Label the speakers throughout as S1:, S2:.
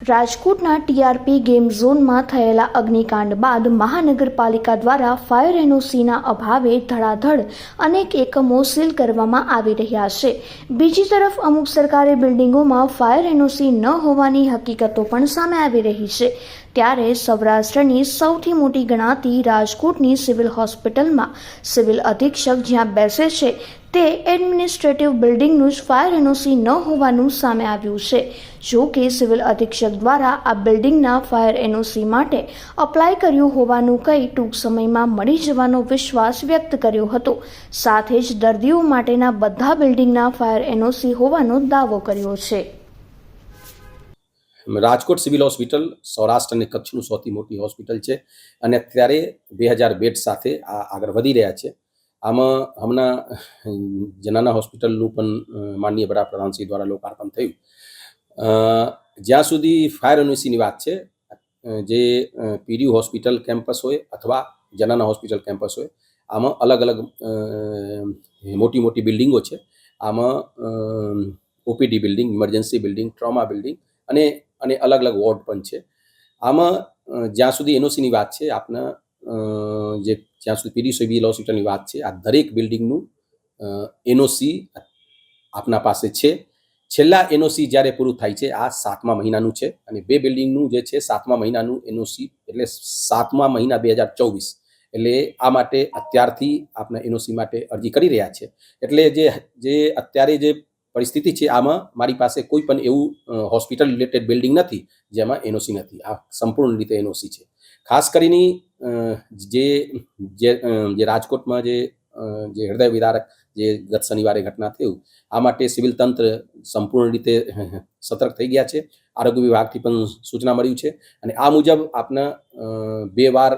S1: રાજકોટના TRP game ઝોનમાં થયેલા અગ્નિકાંડ બાદ મહાનગરપાલિકા દ્વારા ફાયર એનઓસીના અભાવે ધડાધડ અનેક એકમો સીલ કરવામાં આવી રહ્યા છે. બીજી તરફ અમુક સરકારી બિલ્ડિંગોમાં ફાયર એનઓસી ન હોવાની હકીકતો પણ સામે આવી રહી છે. ત્યારે સૌરાષ્ટ્રની સૌથી મોટી ગણાતી રાજકોટની સિવિલ હોસ્પિટલમાં સિવિલ અધિક્ષક જ્યાં બેસે છે તે એડમિનિસ્ટ્રેટિવ બિલ્ડિંગનું જ ફાયર એનઓસી ન હોવાનું સામે આવ્યું છે. જો કે સિવિલ અધિક્ષક દ્વારા આ બિલ્ડિંગના ફાયર એનઓસી માટે અપ્લાય કર્યું હોવાનું કહી ટૂંક સમયમાં મળી જવાનો વિશ્વાસ વ્યક્ત કર્યો હતો. સાથે જ દર્દીઓ માટેના બધા બિલ્ડિંગના ફાયર એનઓસી હોવાનો દાવો કર્યો છે.
S2: રાજકોટ સિવિલ હોસ્પિટલ સૌરાષ્ટ્ર અને કચ્છનું સૌથી મોટી હોસ્પિટલ છે. અને અત્યારે બે હજાર બેડ સાથે આ આગળ વધી રહ્યા છે. આમાં હમણાં, જનાના હોસ્પિટલનું પણ માનનીય વડાપ્રધાનશ્રી દ્વારા લોકાર્પણ થયું. જ્યાં સુધી ફાયર યુનિવર્સિટીની વાત છે જે પીડીયુ હોસ્પિટલ કેમ્પસ હોય અથવા જનાના હોસ્પિટલ કેમ્પસ હોય, આમાં અલગ અલગ મોટી મોટી બિલ્ડિંગો છે. આમાં OPD building, emergency building, trauma building અને અને અલગ અલગ વોર્ડ પણ છે. આમાં જ્યાં સુધી એનઓસીની વાત છે, આપના જે જ્યાં સુધી પીડી સિવિલ હોસ્પિટલની વાત છે, આ દરેક બિલ્ડિંગનું એનઓસી આપના પાસે છે. છેલ્લા એનઓસી જ્યારે પૂરું થાય છે, આ સાતમા મહિનાનું છે અને બે બિલ્ડિંગનું જે છે, સાતમા મહિનાનું એનઓસી એટલે સાતમા મહિના બે હજાર ચોવીસ. એટલે આ માટે અત્યારથી આપના એનઓસી માટે અરજી કરી રહ્યા છે. એટલે જે જે અત્યારે જે પરિસ્થિતિ છે. આમાં મારી પાસે કોઈ પણ એવું હોસ્પિટલ રિલેટેડ બિલ્ડિંગ નથી, જેમાં એનઓસી નથી. આ સંપૂર્ણ રીતે એનઓસી છે. ખાસ કરીને જે જે રાજકોટમાં જે જે હૃદય વિદારક જે ગત શનિવારે ઘટના થયું, આ માટે સિવિલ તંત્ર સંપૂર્ણ રીતે સતર્ક થઈ ગયા છે. આરોગ્ય વિભાગથી પણ સૂચના મળ્યું છે. અને આ મુજબ આપના બે વાર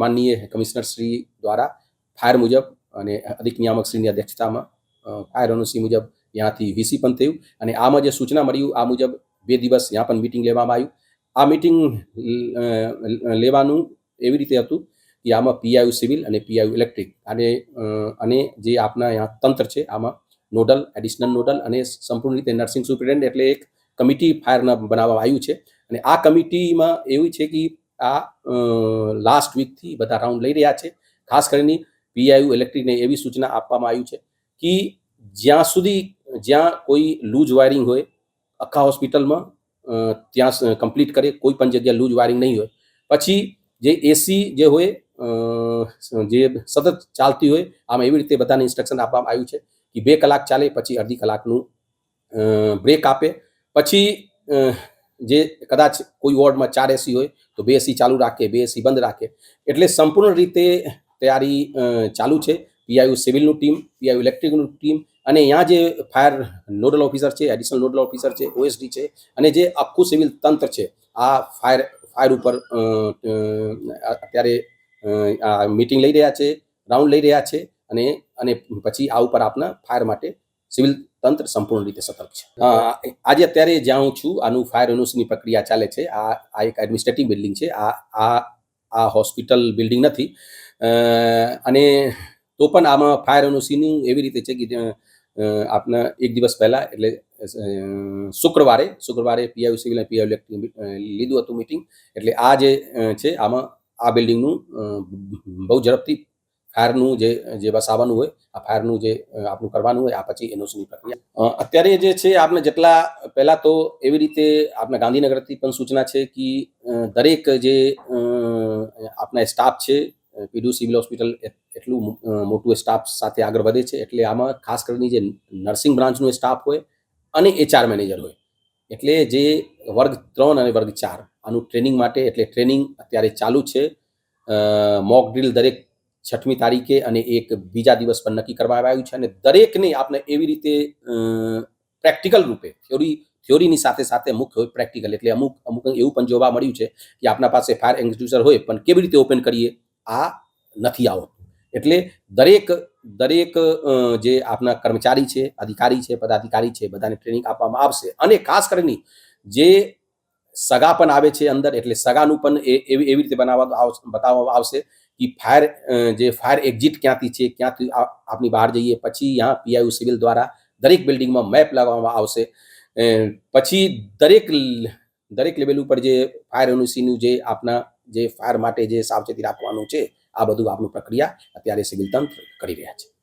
S2: માનનીય કમિશનર શ્રી દ્વારા ફાયર મુજબ અને અધિક નિયામક શ્રીની અધ્યક્ષતામાં ફાયર અનુસી મુજબ ત્યાંથી વીસી પણ થયું અને આમાં જે સૂચના મળ્યું આ મુજબ બે દિવસ ત્યાં પણ મિટિંગ લેવામાં આવ્યું. આ મિટિંગ લેવાનું એવી રીતે હતું કે આમાં પીઆઈયુ સિવિલ અને પીઆયુ ઇલેક્ટ્રિક. અને અને જે આપના અહીંયા તંત્ર છે, આમાં નોડલ એડિશનલ નોડલ અને સંપૂર્ણ રીતે નર્સિંગ સુપ્રિન્ટેન્ડન્ટ એટલે એક કમિટી ફાયરના બનાવવામાં આવ્યું છે. અને આ કમિટીમાં એવું છે કે આ લાસ્ટ વીકથી બધા રાઉન્ડ લઈ રહ્યા છે. ખાસ કરીને પીઆઈયુ ઇલેક્ટ્રિકને એવી સૂચના આપવામાં આવી છે કે જ્યાં સુધી જ્યાં કોઈ લૂઝ વાયરિંગ હોય, આખા હોસ્પિટલમાં ત્યાં કમ્પ્લીટ કરે, કોઈ પણ જગ્યાએ લૂઝ વાયરિંગ નહીં હોય. પછી જે એસી જે હોય જે સતત ચાલતી હોય, આમ એવી રીતે બધાને ઇન્સ્ટ્રક્શન આપવામાં આવ્યું છે કે બે કલાક ચાલે, પછી અડધી કલાકનું બ્રેક આપે. પછી જે કદાચ કોઈ વોર્ડમાં ચાર એસી હોય, તો બે એસી ચાલુ રાખે, બે એસી બંધ રાખે. એટલે સંપૂર્ણ રીતે તૈયારી ચાલુ છે. પીઆઈયુ સિવિલનું ટીમ, પીઆઈયુ ઇલેક્ટ્રિકનું ટીમ અને અહીંયા જે ફાયર નોડલ ઓફિસર છે એડિશનલ નોડલ ઓફિસર છે ઓએસડી છે, અને જે આખું સિવિલ તંત્ર છે, આ ફાયર ફાયર ઉપર અત્યારે આ મીટિંગ લઈ રહ્યા છે રાઉન્ડ લઈ રહ્યા છે, અને અને પછી આ ઉપર આપના ફાયર માટે સિવિલ તંત્ર સંપૂર્ણ રીતે સતર્ક છે. આજે અત્યારે જ્યાં હું છું, આનું ફાયર એનઓસીની પ્રક્રિયા ચાલે છે, આ આ એક એડમિનિસ્ટ્રેટિવ બિલ્ડિંગ છે, આ આ આ હોસ્પિટલ બિલ્ડિંગ નથી. અને તો પણ આમાં ફાયર એનઓસીનું એવી રીતે છે કે આપના એક દિવસ પહેલાં, એટલે શુક્રવારે શુક્રવારે પીઆઈ સિવિલ અને પીઆઈ લીધું હતું મિટિંગ એટલે આ જે છે, આમાં આ બિલ્ડિંગનું બહુ ઝડપથી ફાયરનું જે જે વસાવવાનું હોય, આ ફાયરનું જે આપણું કરવાનું હોય, આ પછી એનઓસીની પ્રક્રિયા. અત્યારે જે છે આપણે જેટલા પહેલાં તો એવી રીતે આપણા ગાંધીનગરથી પણ સૂચના છે કે દરેક જે આપના સ્ટાફ છે, પીડુ સિવિલ હોસ્પિટલ એટલું મોટું સ્ટાફ સાથે આગળ વધે છે. એટલે આમાં ખાસ કરીને જે નર્સિંગ બ્રાન્ચનો સ્ટાફ હોય અને એચઆર મેનેજર હોય. એટલે જે વર્ગ ત્રણ અને વર્ગ ચાર આનું ટ્રેનિંગ માટે, એટલે ટ્રેનિંગ અત્યારે ચાલુ છે. મોક ડ્રીલ દરેક છઠમી તારીખે અને એક બીજા દિવસ પર નક્કી કરવામાં આવ્યું છે. અને દરેકને આપણે એવી રીતે પ્રેક્ટિકલ રૂપે થિયોરી થિયોરીની સાથે સાથે મુખ્ય હોય પ્રેક્ટિકલ એટલે અમુક અમુક એવું પણ જોવા મળ્યું છે કે આપણા પાસે ફાયર એક્ઝિક્યુટર હોય, પણ કેવી રીતે ઓપન કરીએ, આ નથી આવડતું એટલે દરેક દરેક જે આપણા કર્મચારી છે, અધિકારી છે, પદાધિકારી છે, બધાને ટ્રેનિંગ આપવામાં આવશે. અને ખાસ કરીને જે સગા પણ આવે છે અંદર, એટલે સગાનું પણ એવી એવી રીતે બનાવવામાં આવશે બતાવવામાં આવશે કે ફાયર જે ફાયર એક્ઝિટ ક્યાંથી છે, ક્યાંથી આપની બહાર જઈએ, પછી यहाँ પીઆઈયુ સિવિલ દ્વારા દરેક બિલ્ડિંગમાં મેપ લગાવવામાં આવશે. પછી દરેક દરેક લેવલ ઉપર જે ફાયર એનઓસીનું જે આપના, જે ફાયર માટે જે સાવચેતી રાખવાનું છે આ બધું આપનું પ્રક્રિયા અત્યારે સિવિલ તંત્ર કરી રહ્યા છે.